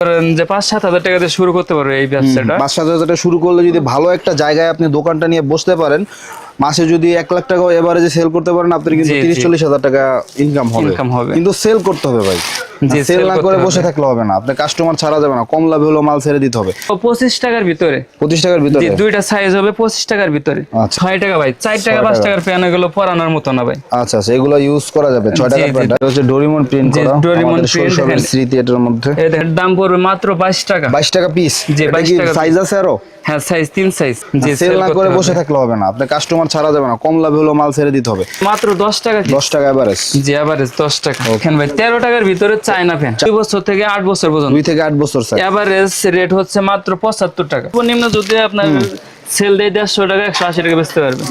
করেন যে পাঁচ সাত হাজার টাকা দিয়ে শুরু করতে পারবে এই ব্যবসাটা। পাঁচ সাত হাজার টাকা শুরু করলে যদি ভালো একটা জায়গায় আপনি দোকানটা নিয়ে বসতে পারেন মাসে যদি এক লাখ টাকা এভারেজে সেল করতে পারেন আপনার কিন্তু তিরিশ চল্লিশ হাজার টাকা ইনকাম হবে। হবে। কিন্তু সেল করতে হবে ভাই। জি, সেল sell না করে বসে থাকলে হবে না। আপনার কাস্টমার ছাড়া যাবে না। কম লাভে হলো মাল ছেড়ে দিতে হবে। পঁচিশ টাকার ভিতরে। পঁচিশ টাকার ভিতরে? দুইটা সাইজ হবে পঁচিশ টাকার ভিতরে। আচ্ছা। ছয় টাকা ভাই চার টাকা পাঁচ টাকার প্যান এগুলো পরানোর মতো না ভাই। আচ্ছা আচ্ছা এগুলো ইউজ করা যাবে। ছয় টাকার জি, এটা হচ্ছে ডোরিমন প্রিন্ট করা। ডোরিমন আমাদের print শৈশবের দেখেন। স্মৃতি এটার মধ্যে। এদের দাম পড়বে মাত্র বাইশ টাকা। বাইশ টাকা পিস জি, 22 টাকা সাইজ আছে আরও? হ্যাঁ সাইজ তিন সাইজ সেল না করে বসে থাকলে হবে না। আপনার কাস্টমার ছাড়া যাবে না। কম লাভে হলো মাল ছেড়ে দিতে হবে। মাত্র দশ টাকা কি? দশ টাকা এভারেজ জি এভারেজ দশ টাকা। ফ্যান ভাই তেরো টাকার ভিতরে চায়না ফ্যান দুই বছর থেকে আট বছর পর্যন্ত। দুই থেকে আট বছর স্যার এভারেজ রেট হচ্ছে মাত্র পঁচাত্তর টাকা। সর্বনিম্ন যদি আপনার সেল দেয় দেড়শো টাকা একশো আশি টাকা বেচতে পারবে।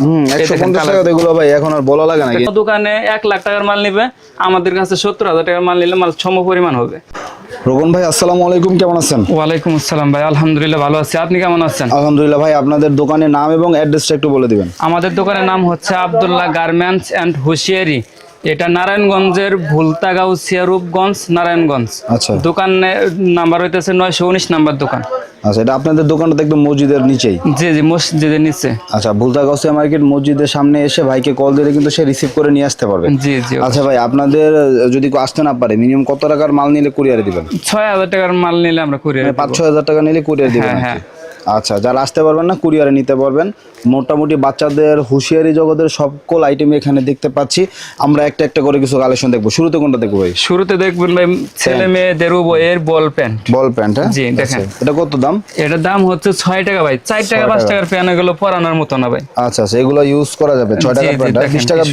এগুলো ভাই এখন আর বলা লাগে নাকি দোকানে এক লাখ টাকার মাল নিবে। আমাদের কাছে সত্তর হাজার টাকার মাল নিলে মাল সম পরিমাণ হবে। রোবন ভাই আসসালামু আলাইকুম কেমন আছেন? ওয়ালাইকুম আসসালাম ভাই আলহামদুলিল্লাহ ভালো আছি। আপনি কেমন আছেন? আলহামদুলিল্লাহ ভাই আপনাদের দোকানের নাম এবং অ্যাড্রেসটা একটু বলে দিবেন। আমাদের দোকানের নাম হচ্ছে আব্দুল্লাহ গার্মেন্টস অ্যান্ড হুঁশিয়ারি। এটা নারায়ণগঞ্জের ভুলতাগাউসিয়া রূপগঞ্জ নারায়ণগঞ্জ। আচ্ছা। দোকানের নাম্বার হইতেছে নয়শো উনিশ নাম্বার দোকান। আচ্ছা এটা আপনাদের দোকানটা একদম মসজিদের নিচেই। জি জি মসজিদের নিচে। আচ্ছা ভুলতা গাউসিয়া মার্কেট মসজিদের সামনে এসে ভাইকে কল দিলে কিন্তু সে রিসিভ করে নিয়ে আসতে পারবে। জি জি আচ্ছা ভাই আপনাদের যদি আসতে না পারে মিনিমাম কত টাকার মাল নিলে কুরিয়ারে দিবেন? ছয় হাজার টাকার মাল নিলে আমরা কুরিয়ার মানে পাঁচ ছয় হাজার টাকা নিলে কুরিয়ার দিবেন হ্যাঁ, হ্যাঁ। আচ্ছা যারা আসতে পারবেন না কুরিয়ারে নিতে পারবেন। মোটামুটি বাচ্চাদের হুঁশিয়ারি জগতের সকল আইটেম এখানে দেখতে পাচ্ছি। আমরা একটা একটা করে কিছু কালেকশন দেখব। শুরুতে কোনটা দেখব ভাই? শুরুতে দেখবেন ভাই ছেলে মেয়েদের বইয়ের বল প্যান্ট বল প্যান্ট হ্যাঁ? জি, দেখেন। আচ্ছা, এটা কত দাম? এটার দাম হচ্ছে ছয় টাকা ভাই। চার টাকা পাঁচ টাকার প্যান এগুলো পরানোর মতো না ভাই। আচ্ছা আচ্ছা এগুলো ইউজ করা যাবে। ছয় টাকা প্যান্ট দেখেন বিশ টাকা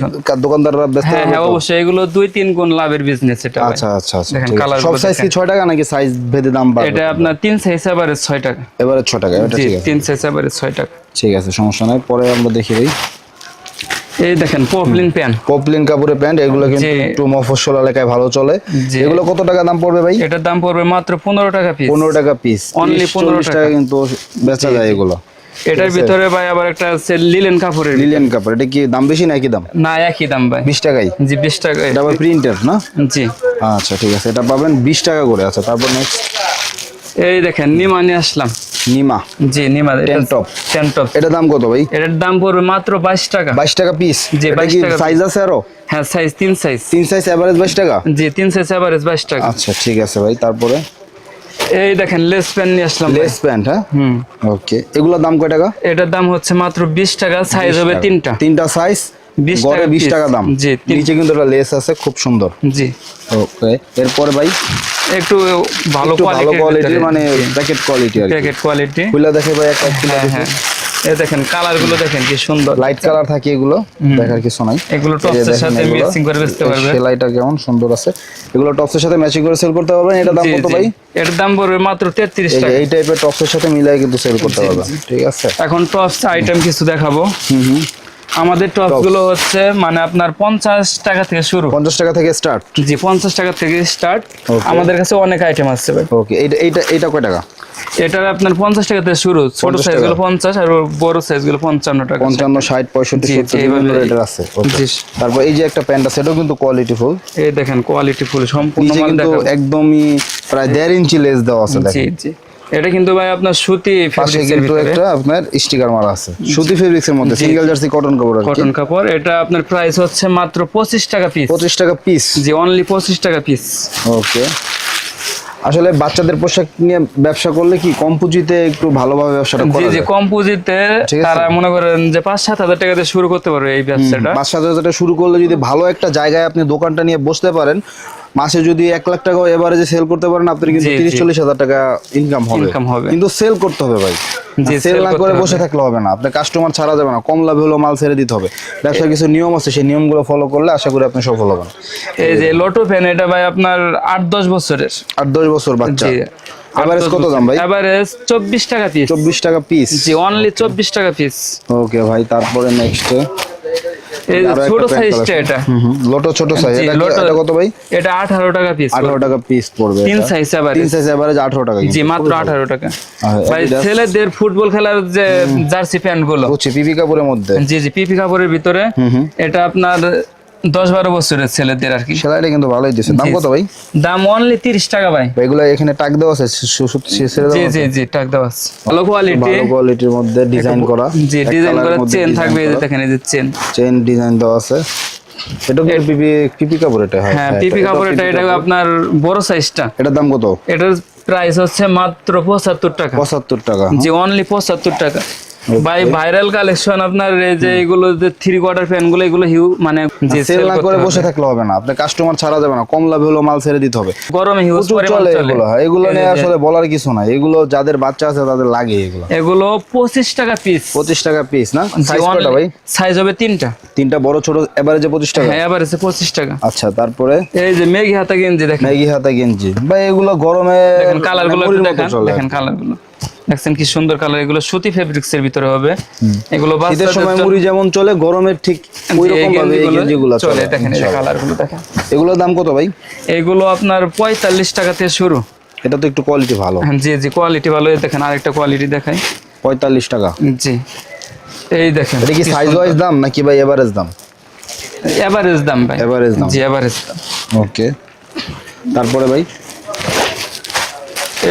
দোকানদাররা ব্যস্ত হ্যাঁ হ্যাঁ অবশ্যই এগুলো দুই তিন গুণ লাভের বিজনেস এটা আচ্ছা আচ্ছা আচ্ছা দেখেন, সব সাইজ কি ছয় টাকা নাকি সাইজ ভেদে দাম বাড়বে? এটা আপনার তিন সাইজ এবারে ছয় টাকা। এবারে ছ টাকা এটা ঠিক আছে। তিন সাইজ এবারে ছয় টাকা। ঠিক আছে সমস্যা নাই। পরে আমরা দেখি ভাই এই দেখেন পপলিন প্যান্ট পপলিন কাপড়ের প্যান্ট এগুলো কিন্তু। একটু মফস্বল এলাকায় ভালো চলে। এগুলো কত টাকা দাম পড়বে ভাই? এটার দাম পড়বে মাত্র পনেরো টাকা পিস পনেরো টাকা পিস অনলি 15 টাকা। কিন্তু বেচা যায় এগুলো। এটার ভিতরে ভাই আবার একটা আছে লিলেন কাপড়ের লিলেন কাপড়। এটা কি দাম বেশি না একই দাম? না একই দাম ভাই। বিশ টাকাই? জি বিশ টাকা এটা আবার প্রিন্টের না? জি। আচ্ছা ঠিক আছে। এটা পাবেন বিশ টাকা করে। আচ্ছা তারপর নেক্সট এই দেখেন নিমানি আসলাম। নিমা। জি নিমা Ten top। টেন টপ এটা দাম কত ভাই? এটার দাম পড়বে মাত্র বাইশ টাকা। বাইশ টাকা পিস জি, 22 টাকা সাইজ আছে আরও? হ্যাঁ সাইজ তিন সাইজ তিন সাইজ এভারেজ বাইশ টাকা? জি তিন সাইজ এভারেজ বাইশ টাকা। আচ্ছা ঠিক আছে ভাই তারপরে? এই দেখেন লেস প্যান নিয়ে আসলাম লেস প্যান্ট হ্যাঁ? হুম। ওকে এগুলোর দাম কয় টাকা? এটার দাম হচ্ছে মাত্র বিশ টাকা সাইজ হবে তিনটা। তিনটা সাইজ 20 গড়ে টাকা বিশ টাকা দাম। জি, নিচে কিন্তু একটা লেস আছে খুব সুন্দর। জি। ওকে এরপরে ভাই? একটু ভালো ভালো কোয়ালিটি মানে প্যাকেট কোয়ালিটি আর প্যাকেট কোয়ালিটি খুলে দেখে ভাই একটা খুলে হ্যাঁ হ্যাঁ। এই দেখেন কালারগুলো দেখেন কি সুন্দর। লাইট কালার থাকে এগুলো দেখার কিছু নাই। এগুলো টপসের সাথে। মিক্সিং করে বেচতে পারবে। সেলাইটা কেমন সুন্দর আছে। এগুলো টপসের সাথে ম্যাচিং করে সেল করতে পারবেন? এটা দাম কত ভাই? এটার দাম পড়বে মাত্র তেত্রিশ এই যে টাকা। এই টাইপের টপসের সাথে মিলাই কিন্তু সেল করতে পারবেন। ঠিক আছে। এখন টপস আইটেম কিছু দেখাবো। হুম হুম। আমাদের টপসগুলো হচ্ছে মানে আপনার পঞ্চাশ টাকা থেকে শুরু। পঞ্চাশ টাকা থেকে স্টার্ট জি পঞ্চাশ টাকা থেকে স্টার্ট আমাদের কাছে অনেক আইটেম আছে ভাই। ওকে এইটা এইটা এইটা কয় টাকা? এটার আপনার পঞ্চাশ টাকা থেকে শুরু ছোট সাইজগুলো পঞ্চাশ আর বড় সাইজগুলো পঞ্চান্ন টাকা পঞ্চান্ন ষাট পঁয়ষট্টি এইভাবে- আছে। জি। তারপর এই যে একটা প্যান্ট আছে এটাও কিন্তু কোয়ালিটি ফুল এই দেখেন কোয়ালিটি ফুল সম্পূর্ণ একদমই প্রায় দেড় ইঞ্চি লেস দেওয়া আছে জি জি। এটা কিন্তু ভাই আপনার সুতি পাশে কিন্তু ভিতরে। একটা আপনার স্টিকার মারা আছে। সুতি ফেব্রিক্স এর মধ্যে সিঙ্গেল জার্সি কটন কাপড় কটন কাপড় এটা আপনার প্রাইস হচ্ছে মাত্র পঁচিশ টাকা পিস পঁচিশ টাকা পিস জি অনলি পঁচিশ টাকা পিস ওকে আসলে বাচ্চাদের পোশাক নিয়ে ব্যবসা করলে কি কম পুঁজিতে একটু ভালোভাবে ব্যবসাটা করা জি যায়? কম পুঁজিতে। তারা মনে করেন যে পাঁচ সাত হাজার টাকা দিয়ে শুরু করতে পারবে এই ব্যবসাটা। পাঁচ সাত হাজার টাকা শুরু করলে যদি ভালো একটা জায়গায় আপনি দোকানটা নিয়ে বসতে পারেন মাসে যদি এক লাখ টাকা এভারেজে সেল করতে পারেন আপনার কিন্তু তিরিশ চল্লিশ হাজার টাকা ইনকাম হবে। কিন্তু সেল করতে হবে ভাই। সেল না করে বসে থাকলে হবে না। আপনার কাস্টমার ছাড়া যাবে না। কম লাভে হলো মাল ছেড়ে দিতে হবে। ব্যবসার কিছু নিয়ম আছে সেই নিয়মগুলো ফলো করলে আশা করি আপনি সফল হবেন। এই যে লোটো ফ্যান এটা ভাই আপনার আট দশ বছরের। আট দশ বছর বাচ্চা। এভারেজ কত দাম ভাই? এভারেজ চব্বিশ টাকা পিস চব্বিশ টাকা পিস জি অনলি চব্বিশ টাকা পিস ওকে ভাই তারপরে নেক্সট ছোট সাইজটা এটা। লোটো ছোট সাইজ এটা কত ভাই? এটা আঠারো টাকা পিস আঠারো টাকা পিস পড়বে তিন। সাইজ তিন সাইজ এভারেজ আঠারো টাকা জি মাত্র আঠারো টাকা। ভাই ছেলেদের ফুটবল খেলার যে জার্সি প্যান্টগুলো পিপি কাপড়ের মধ্যে। জি জি পিপি কাপড়ের ভিতরে। এটা আপনার দশ বারো বছরের ছেলেদের আর কি। সেলাইটা কিন্তু ভালোই দিচ্ছে দাম কত ভাই? দাম অনলি তিরিশ টাকা ভাই। এগুলো এখানে টাক দেওয়া আছে জি জি জি টাক দেওয়া আছে। ভালো কোয়ালিটি ভালো কোয়ালিটির মধ্যে ডিজাইন করা। জি ডিজাইন করা চেন থাকবে এই যে দেখেন এই যে চেন চেন ডিজাইন দেওয়া আছে। এটা পিপি পিপি কাপড় এটা? হ্যাঁ হ্যাঁ, পিপি কাপড় এটা এটা আপনার বড় সাইজটা এটার দাম কত? এটার প্রাইস হচ্ছে মাত্র পঁচাত্তর টাকা। পঁচাত্তর টাকা। যে অনলি পঁচাত্তর টাকা। ভাই ভাইরাল কালেকশন আপনার এই যে এগুলো যে থ্রি কোয়ার্টার ফ্যানগুলো এগুলো হিউ মানে যে সেল না করে বসে থাকলে হবে না। আপনি কাস্টমার ছাড়া যাবে না। কম লাভে হলো মাল ছেড়ে দিতে হবে। গরমে হিউজ প্রচুর চলে এগুলো হ্যাঁ, এগুলো নিয়ে আসলে বলার কিছু নাই। এগুলো যাদের বাচ্চা আছে তাদের লাগে এগুলো। এগুলো পঁচিশ টাকা পিস পঁচিশ টাকা পিস না? সাইজ ভাই? সাইজ হবে তিনটা। তিনটা বড় ছোট এবারে পঁচিশ টাকা? হ্যাঁ এবার আছে পঁচিশ টাকা। আচ্ছা তারপরে? এই যে মেঘি হাতা গেঞ্জি দেখেন। ম্যাগি হাতা গেঞ্জি। ভাই এগুলো গরমে দেখেন কালারগুলো মুড়ির একটু মতো দেখেন দেখেন কালারগুলো। দেখছেন কি সুন্দর কালার এগুলো সুতি ফেব্রিক্স এর ভিতরে হবে। এগুলো বাচ্চাদের সময় মুড়ি যেমন চলে গরমের ঠিক ওই রকম ভাবে এই গেঞ্জিগুলো চলে দেখেন এই। কালারগুলো দেখেন। এগুলোর দাম কত ভাই? এগুলো আপনার পঁয়তাল্লিশ টাকা থেকে শুরু। এটা তো একটু কোয়ালিটি ভালো। হ্যাঁ, জি জি কোয়ালিটি ভালো। এই দেখেন আরেকটা কোয়ালিটি দেখাই। পঁয়তাল্লিশ টাকা। জি। এই দেখেন এটা কি সাইজ ওয়াইজ দাম নাকি ভাই এভারেজ দাম? এভারেজ দাম ভাই। এভারেজ দাম। জি এভারেজ দাম। ওকে তারপরে ভাই?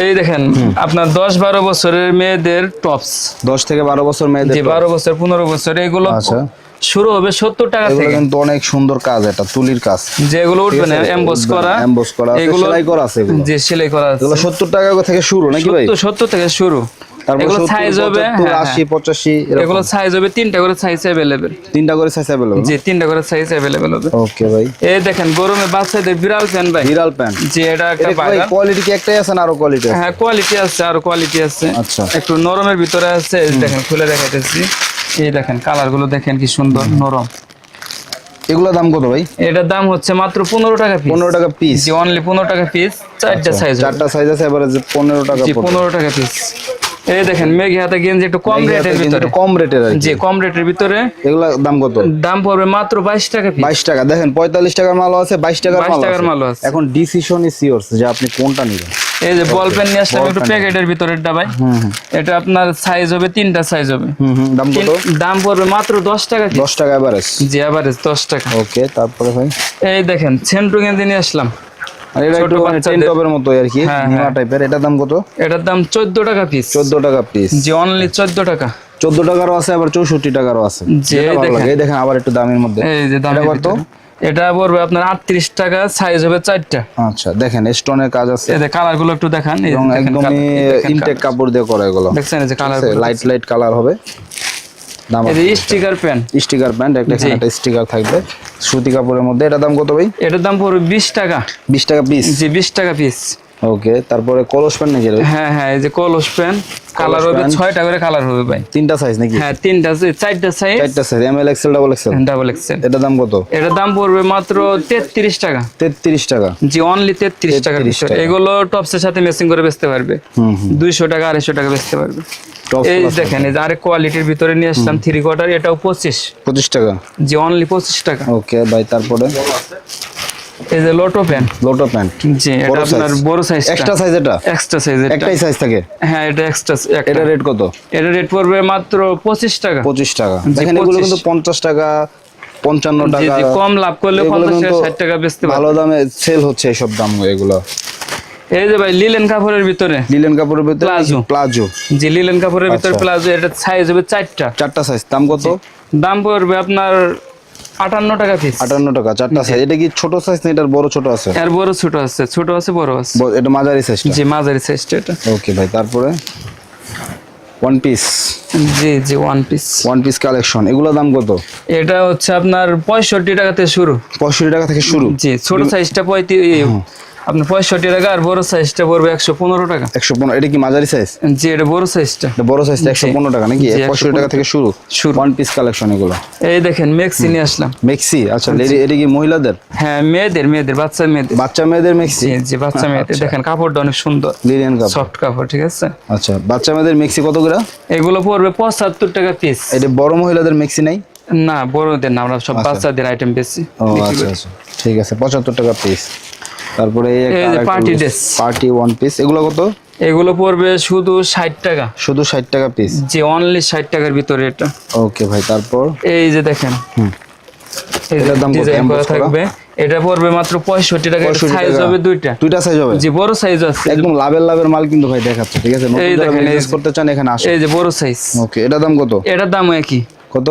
এই দেখেন আপনার দশ বারো বছরের মেয়েদের টপস দশ থেকে বারো বছর মেয়েদের যে বারো বছর পনেরো বছর এগুলো আচ্ছা। শুরু হবে সত্তর টাকা থেকে। কিন্তু অনেক সুন্দর কাজ এটা তুলির কাজ। যেগুলো উঠবে না এমবোস করা। এমবোস করা এগুলো সেলাই করা আছে যে সেলাই করা আছে। এগুলো সত্তর টাকা থেকে শুরু নাকি ভাই? সত্তর থেকে শুরু। এগুলো সাইজ হবে পঁচাত্তর হ্যাঁ, হ্যাঁ। পঁচাশি এগুলো সাইজ হবে তিনটা করে সাইজ তিনটা করে সাইজ অ্যাভেলেবল জি তিনটা করে সাইজ অ্যাভেলেবেল হবে। ওকে ভাই। এই দেখেন গরমে বাচ্চাদের বিড়াল ফ্যান ভাই। বিড়াল প্যান্ট যে এটা একটা ভাই কোয়ালিটি কি একটাই আছে না আরও কোয়ালিটি আছে? হ্যাঁ কোয়ালিটি আছে আর কোয়ালিটি আছে। আচ্ছা। একটু নরমের ভিতরে আছে দেখেন খুলে দেখাইতেছি। এই দেখেন কালারগুলো দেখেন কি সুন্দর নরম। এগুলো দাম কত ভাই? এটার দাম হচ্ছে মাত্র পনেরো টাকা পিস পনেরো টাকা পিস অনলি পনেরো টাকা পিস চারটা সাইজ চারটা সাইজ আছে এবারে পনেরো টাকা পনেরো টাকা পিস এই দেখেন মেঘি হাতে গেঞ্জি একটু কম রেটের ভিতরে। কম রেটের জি কম রেটের ভিতরে। এগুলা দাম কত? দাম পড়বে মাত্র বাইশ টাকা পিস বাইশ টাকা। দেখেন পঁয়তাল্লিশ টাকার মালও আছে বাইশ টাকার 22 মাল টাকার মালও আছে। এখন ডিসিশন ইজ ইয়োর্স যে আপনি কোনটা নেবেন। এই যে বল পেন নিয়ে আসলাম একটু প্যাকেটের ভিতরে ডাবাই এটা আপনার সাইজ হবে তিনটা সাইজ হবে। দাম কত? দাম পড়বে মাত্র দশ টাকা piece। দশ টাকা এভারেজ জি এভারেজ দশ টাকা। ওকে তারপরে ভাই? এই দেখেন সেন্টু গেঞ্জি নিয়ে আসলাম। আর এটা একটু মানে টেন টপের মতো আর কি হ্যাঁ, হ্যাঁ। টাইপের এটার দাম কত? এটার দাম চোদ্দ টাকা পিস চোদ্দ টাকা পিস জি অনলি চোদ্দ টাকা। চোদ্দ টাকারও আছে আবার চৌষট্টি টাকারও আছে। দেখেন। এই দেখেন আবার একটু দামের মধ্যে। এই যে দাম এটা কত? এটা পড়বে আপনার আটত্রিশ টাকা সাইজ হবে আচ্ছা দেখেন স্টোনের কাজ আছে। এই যে কালারগুলো একটু দেখান। ইনটেক কাপড় দিয়ে করা এগুলো। দেখছেন এই যে কালার লাইট লাইট কালার হবে। দাম স্টিকার স্টিকার প্যান্ট একটা স্টিকার থাকবে। সুতি কাপড়ের মধ্যে এটা দাম কত ভাই? এটার দাম পড়বে বিশ টাকা। বিশ টাকা পিস জি বিশ টাকা পিস ওকে তারপরে কলস প্যান্ট নাকি এটা? হ্যাঁ হ্যাঁ এই যে কলস কালার হবে। ছয়টা করে কালার হবে ভাই। তিনটা সাইজ নাকি? হ্যাঁ তিনটা চারটা সাইজ চারটা size M L XL double XL double XL দাম কত? এটার দাম পড়বে মাত্র তেত্রিশ টাকা। তেত্রিশ টাকা। জি অনলি তেত্রিশ টাকা 33 টাকা। এগুলো টপসের সাথে ম্যাচিং করে বেচতে পারবে। হুম হুম। দুইশো টাকা আড়াইশো টাকা বেচতে পারবে। এই দেখেন এই যে আরেক কোয়ালিটির ভিতরে নিয়ে আসলাম থ্রি কোয়ার্টার এটাও পঁচিশ। পঁচিশ টাকা। জি অনলি পঁচিশ টাকা। ওকে ভাই তারপরে? এই যে লোটো লোটো প্যান্ট জি এটা আপনার বড় সাইজ এক্সট্রা সাইজ এটা? এক্সট্রা সাইজ এটা একটাই সাইজ থাকে? হ্যাঁ এটা এক্সট্রা এটা রেট কত? এটা রেট পড়বে মাত্র পঁচিশ টাকা। পঁচিশ টাকা। দেখেন এগুলো কিন্তু পঞ্চাশ টাকা পঞ্চান্ন টাকা। কম লাভ করলে পঞ্চাশ টাকা ষাট টাকা বেচতে ভালো দামে সেল হচ্ছে এইসব দাম এগুলো। এই যে ভাই লিলেন কাপড়ের ভিতরে। লিলেন কাপড়ের ভিতরে Plazo। প্লাজো জি লিলেন কাপড়ের ভিতরে আচ্ছা। প্লাজো এটা সাইজ হবে চারটা। চারটা সাইজ দাম কত? দাম পড়বে আপনার আটান্ন টাকা পিস আটান্ন টাকা চারটা সাইজ এটা কি ছোট সাইজ না এটার বড় ছোট আছে? এর বড় ছোট আছে ছোট আছে বড় আছে। এটা মাঝারি সাইজটা জি মাঝারি সাইজটা এটা। ওকে ভাই তারপরে? ওয়ান পিস জি জি one piece one piece collection এগুলো দাম কত? এটা হচ্ছে আপনার পঁয়ষট্টি টাকাতে শুরু। পঁয়ষট্টি টাকা থেকে শুরু। জি ছোট সাইজটা পঁয়ত্রিশ আপনার পঁয়ষট্টি টাকা আর বড় সাইজটা পড়বে একশো পনেরো টাকা। একশো পনেরো এটা কি মাঝারি সাইজ জি এটা বড় সাইজটা বড় সাইজটা একশো পনেরো টাকা নাকি? পঁয়ষট্টি টাকা থেকে শুরু। শুরু। ওয়ান পিস কালেকশন এগুলো। এই দেখেন মেক্সি নিয়ে আসলাম। মেক্সি আচ্ছা লেডি এটা কি মহিলাদের? হ্যাঁ মেয়েদের মেয়েদের বাচ্চা মেয়েদের। বাচ্চা মেয়েদের মেক্সি জি বাচ্চা মেয়েদের। দেখেন কাপড়টা অনেক সুন্দর। লিলিয়ান কাপ সফট কাপড় ঠিক আছে? আচ্ছা বাচ্চা মেয়েদের মেক্সি কত করে? এগুলো পড়বে পঁচাত্তর টাকা পিস এটা বড় মহিলাদের মেক্সি নাই? না বড়দের না আমরা সব বাচ্চাদের আইটেম বেশি ও আচ্ছা আচ্ছা। ঠিক আছে পঁচাত্তর টাকা পিস তারপরে যে party dress। Party one piece এগুলো কত? এগুলো পড়বে শুধু ষাট টাকা। শুধু ষাট টাকা পিস যে অনলি ষাট টাকার ভিতরে এটা। ওকে ভাই তারপর? এই যে দেখেন। যে এটার দাম কত? থাকবে। এটা পড়বে মাত্র পঁয়ষট্টি টাকা সাইজ হবে দুইটা। দুইটা সাইজ হবে? জি বড় সাইজ আছে। একদম লাভের লাভের মাল কিন্তু ভাই দেখাচ্ছে ঠিক আছে? এই দেখেন, যে- করতে চান এখানে আসেন। এই যে বড় সাইজ ওকে এটার দাম কত? এটার দাম একই। কত?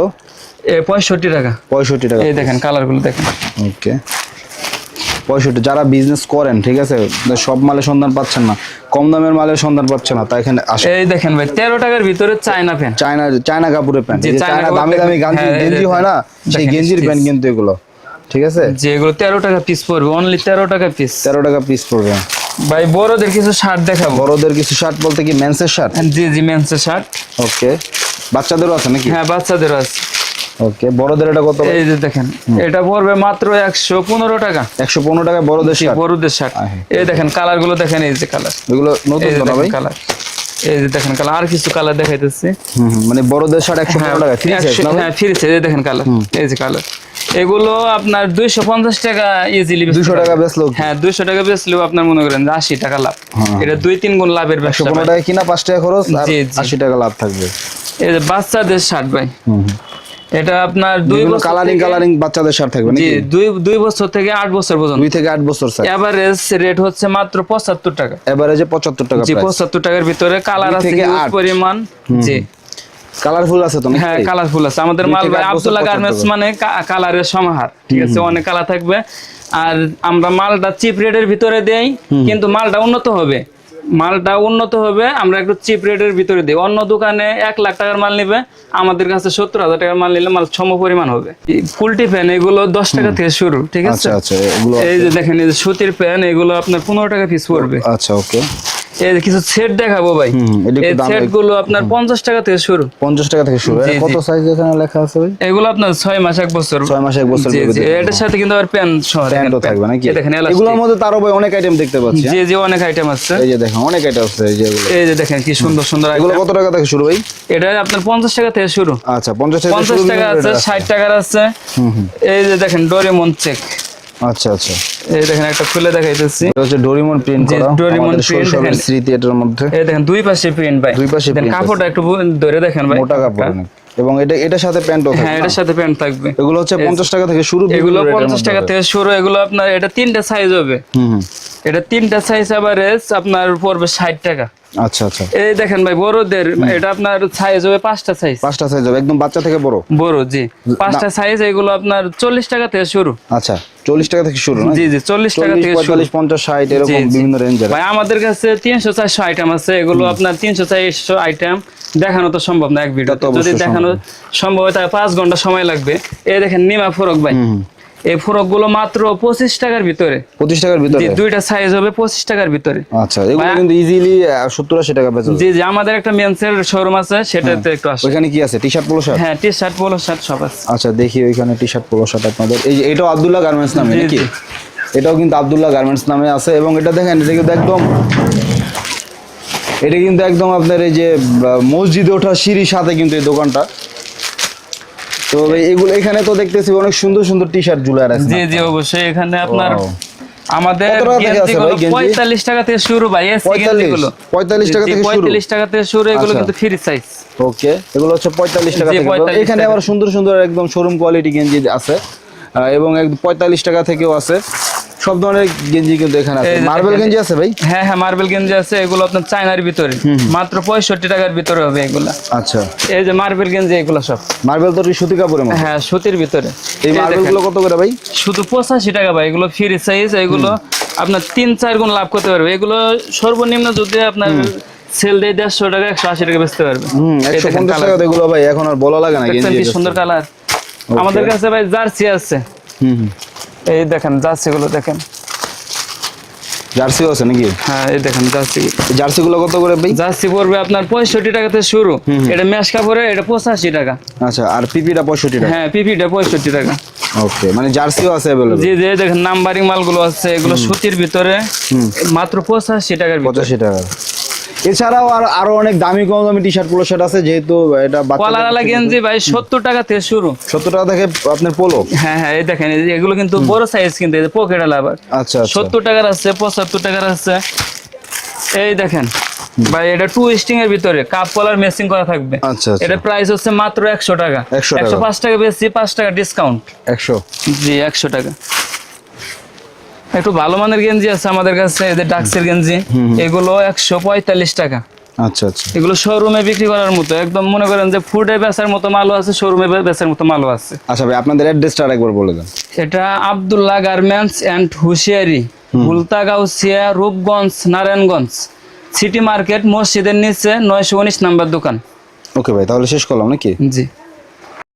এ পঁয়ষট্টি টাকা। পঁয়ষট্টি টাকা এই দেখেন কালারগুলো দেখেন। ওকে পঁয়ষট্টি যারা বিজনেস করেন ঠিক আছে? সব মালের সন্ধান পাচ্ছেন না। কম দামের মালের সন্ধান পাচ্ছেন না তাই এখানে আসে এই দেখেন ভাই তেরো টাকার ভিতরে চায়না প্যান্ট চায়না চায়না কাপড়ের প্যান্ট চায়না দামি দামি গাঞ্জি হ্যাঁ, গেঞ্জি হয় না? সেই গেঞ্জির প্যান্ট কিন্তু এগুলো ঠিক আছে? যে এগুলো তেরো টাকা পিস পড়বে অনলি তেরো টাকা পিস তেরো টাকা পিস পড়বে। ভাই বড়দের কিছু শার্ট দেখাবো। বড়দের কিছু শার্ট বলতে কি মেন্সের শার্ট জি জি মেন্সের শার্ট ওকে বাচ্চাদেরও আছে নাকি? হ্যাঁ বাচ্চাদেরও আছে। ওকে বড়দের এটা কত? এই যে দেখেন এটা পড়বে মাত্র একশো পনেরো টাকা। একশো পনেরো টাকা বড়দের শার্ট বড়দের শার্ট এই দেখেন কালারগুলো দেখেন এই যে কালার। এগুলো নতুন না ভাই? কালার। এই যে দেখেন কালার আর কিছু কালার দেখাইতেছি। মানে বড়দের শার্ট একশো পনেরো টাকা ফ্রি সাইজ না হ্যাঁ ফ্রি সাইজ এই দেখেন কালার। এই যে কালার। এগুলো আপনার দুইশো পঞ্চাশ টাকা ইজিলি দুশো টাকা বেচলো হ্যাঁ দুইশো টাকা বেচলেও আপনার মনে করেন যে আশি টাকা লাভ। এটা দুই তিন গুণ লাভের ব্যবসা পনেরো ভাই। টাকা কিনা পাঁচ টাকা খরচ আর জি, জি। আশি টাকা লাভ থাকবে। এই যে বাচ্চাদের শার্ট ভাই। এটা আপনার দুই বছর কালারিং কালারিং বাচ্চাদের শার্ট থাকবে নাকি? দুই দুই বছর থেকে আট বছর পর্যন্ত। দুই থেকে আট বছর স্যার এভারেজ রেট হচ্ছে মাত্র পঁচাত্তর টাকা। এভারেজে পঁচাত্তর টাকা জি পঁচাত্তর টাকার ভিতরে কালার আছে। পরিমাণ। জি। কালারফুল আছে তো হ্যাঁ কালারফুল আছে। আমাদের মাল আব্দুল্লাহ গার্মেন্টস মানে কালারের সমাহার। ঠিক আছে অনেক কালার থাকবে। আর আমরা মালটা চিপ রেটের ভিতরে দেই কিন্তু মালটা উন্নত হবে। মালটা উন্নত হবে আমরা একটু চিপ রেটের ভিতরে দিই। অন্য দোকানে এক লাখ টাকার মাল নিবে আমাদের কাছে সত্তর হাজার টাকার মাল নিলে মাল সম পরিমাণ হবে। ফুলটি ফ্যান এগুলো দশ টাকা থেকে শুরু ঠিক আছে? আচ্ছা আচ্ছা এই যে দেখেন এই যে সুতির ফ্যান এগুলো আপনার পনেরো টাকা পিস পড়বে। আচ্ছা ওকে। কিছু সেট দেখাবো ভাই। এই সেটগুলো আপনার পঞ্চাশ টাকা থেকে শুরু। পঞ্চাশ টাকা থেকে শুরু। কত সাইজ এখানে লেখা আছে ভাই? এগুলো আপনার ছয় মাস এক বছর। ছয় মাস এক বছর এটার সাথে কিন্তু আবার প্যান সহ থাকবে নাকি? দেখেন। এগুলোর মধ্যে তারও ভাই অনেক আইটেম দেখতে পাচ্ছি? জি জি অনেক আইটেম আছে। এই যে দেখেন অনেক আইটেম আছে এই যে এই যে দেখেন কি সুন্দর সুন্দর এগুলো কত টাকা থেকে শুরু ভাই? এটা আপনার পঞ্চাশ টাকা থেকে শুরু। আচ্ছা পঞ্চাশ টাকা থেকে পঞ্চাশ শুরু টাকা আছে rate আছে। ষাট টাকার আছে। হুম হুম। এই যে দেখেন ডোরেমন চেক আচ্ছা আচ্ছা। এই দেখেন একটা খুলে দেখাইতেছি। এটা হচ্ছে ডোরিমন প্রিন্ট করা। ডোরিমন দেখেন। স্মৃতি এটার মধ্যে। এই দেখেন দুই পাশে প্রিন্ট ভাই। দুই পাশে কাপড়টা একটু ধরে দেখেন ভাই। মোটা কাপড় এবং এটা এটার সাথে প্যান্টও হ্যাঁ এটার সাথে প্যান্ট থাকবে। এগুলো হচ্ছে পঞ্চাশ টাকা থেকে শুরু এগুলো টাকা থেকে শুরু এগুলো আপনার এটা তিনটা সাইজ হবে। হুম। এটা তিনটা সাইজ এভারেজ আপনার পড়বে ষাট টাকা। আচ্ছা আচ্ছা। এই দেখেন ভাই বড়দের এটা আপনার সাইজ হবে পাঁচটা সাইজ পাঁচটা সাইজ হবে একদম বাচ্চা থেকে বড়? বড় জি। পাঁচটা সাইজ এগুলো আপনার চল্লিশ টাকা থেকে শুরু। আচ্ছা চল্লিশ টাকা থেকে শুরু জি জি চল্লিশ টাকা থেকে পঁয়তাল্লিশ পঞ্চাশ ষাট এরকম জি, জি। বিভিন্ন রেঞ্জের ভাই আমাদের কাছে তিনশো চারশো আইটেম আছে এগুলো আপনার তিনশো চারশো আইটেম দেখানো তো সম্ভব না এক ভিডিও যদি দেখানো সম্ভব। হয় তাহলে পাঁচ ঘণ্টা সময় লাগবে। এই দেখেন নিমা ফরক ভাই। এই ফরকগুলো মাত্র পঁচিশ টাকার ভিতরে। পঁচিশ টাকার ভিতরে? দুইটা সাইজ হবে পঁচিশ টাকার ভিতরে। আচ্ছা এগুলো কিন্তু ইজিলি সত্তর আশি টাকা বেচা জি জি আমাদের একটা মেন্সের শোরুম আছে সেটাতে একটু আসে ওইখানে কি আছে? টি শার্ট পোলো শার্ট হ্যাঁ টি শার্ট পোলো শার্ট সব আছে। আচ্ছা দেখি ওইখানে টি শার্ট পোলো শার্ট আপনাদের। এই যে এটাও আব্দুল্লাহ গার্মেন্টস নামে নাকি? এটাও কিন্তু আব্দুল্লাহ গার্মেন্টস নামে আছে এবং এটা দেখেন এটা কিন্তু একদম এটা কিন্তু একদম আপনার এই যে মসজিদে ওঠা সিঁড়ির সাথে কিন্তু এই দোকানটা। তো এগুলো এখানে তো দেখতেছি অনেক সুন্দর সুন্দর টি শার্ট আছে জি জি অবশ্যই। এখানে আপনার আমাদের? পঁয়তাল্লিশ টাকা থেকে শুরু ভাই এসি 45 গেঞ্জিগুলো 45 টাকা থেকে পঁয়তাল্লিশ টাকা থেকে শুরু এগুলো আচ্ছা। কিন্তু ফ্রি সাইজ ওকে এগুলো হচ্ছে পঁয়তাল্লিশ টাকা জি, থেকে। 45 এখানে আবার সুন্দর সুন্দর একদম শোরুম কোয়ালিটি গেঞ্জি আছে। এবং একদম পঁয়তাল্লিশ টাকা থেকেও আছে। সব ধরনের গেঞ্জি কিন্তু এখানে আছে। মার্বেল গেঞ্জি আছে ভাই? হ্যাঁ হ্যাঁ মার্বেল গেঞ্জি আছে। এগুলো আপনার চায়নার ভিতরে। মাত্র পঁয়ষট্টি টাকার ভিতরে হবে এগুলা। আচ্ছা। এই যে মার্বেল গেঞ্জি এগুলো সব। মার্বেল তো সুতি কাপড়ের মধ্যে হ্যাঁ সুতির ভিতরে। এই মার্বেলগুলো কত করে ভাই? শুধু পঁচাশি টাকা ভাই। এগুলো ফ্রি সাইজ এগুলো আপনার তিন চার গুণ লাভ করতে পারবে। এগুলো সর্বনিম্ন যদি আপনার সেল দিয়ে দেড়শো টাকা একশো আশি টাকা বেচতে পারবে। একশো পঞ্চাশ টাকা এগুলো ভাই এখন আর বলা লাগে না সুন্দর কালার আমাদের কাছে ভাই জার্সি আছে। হুম হুম। এই দেখেন জার্সি গুলো দেখেন। জার্সিও আছে নাকি? হ্যাঁ এই দেখেন জার্সি। এই জার্সি গুলো কত করে ভাই? জার্সি পড়বে আপনার পঁয়ষট্টি টাকাতে শুরু। এটা ম্যাশ কাপড়ে এটা পঁচাশি টাকা। আচ্ছা আর পিপিটা পঁয়ষট্টি টাকা? হ্যাঁ পিপিটা পঁয়ষট্টি টাকা। ওকে মানে জার্সিও আছে অ্যাভেলেবল জি জি দেখেন নাম্বারিং মালগুলো আছে এগুলো সুতির ভিতরে মাত্র পঁচাশি টাকার পঁচাশি টাকা। এছাড়াও আর আরও অনেক দামি কম দামি টি শার্ট পোলো শার্ট আছে যেহেতু এটা কলার আলা গেঞ্জি ভাই সত্তর টাকা থেকে শুরু। সত্তর টাকা থেকে আপনার পোলো হ্যাঁ হ্যাঁ এই দেখেন এগুলো কিন্তু বড় সাইজ কিন্তু পকেট আলা আবার। আচ্ছা আচ্ছা। সত্তর টাকার আছে পঁচাত্তর টাকার আছে। এই দেখেন ভাই এটা টু স্টিং এর ভিতরে কাপ কলার মেসিং করা থাকবে। আচ্ছা আচ্ছা। এটা প্রাইস হচ্ছে মাত্র একশো টাকা। 100 টাকা। একশো পাঁচ টাকা বেশি পাঁচ টাকা ডিসকাউন্ট একশো। জি একশো টাকা। একটু ভালো মানের গেঞ্জি আছে আমাদের কাছে এদের ডাক্সের গেঞ্জি। এগুলো একশো পঁয়তাল্লিশ টাকা। আচ্ছা আচ্ছা। এগুলো শোরুমে বিক্রি করার মতো একদম মনে করেন যে ফুডে বেচার মতো মালও আছে শোরুমে বেচার মতো মালও আছে। আচ্ছা ভাই আপনাদের অ্যাড্রেসটা আরেকবার বলে দেন। এটা আব্দুল্লাহ গার্মেন্টস অ্যান্ড হুশিয়ারি গুলতাগাউসিয়া রূপগঞ্জ নারায়ণগঞ্জ। সিটি মার্কেট মসজিদের নিচে নয়শো উনিশ নাম্বার দোকান। ওকে ভাই তাহলে শেষ করলাম নাকি? জি।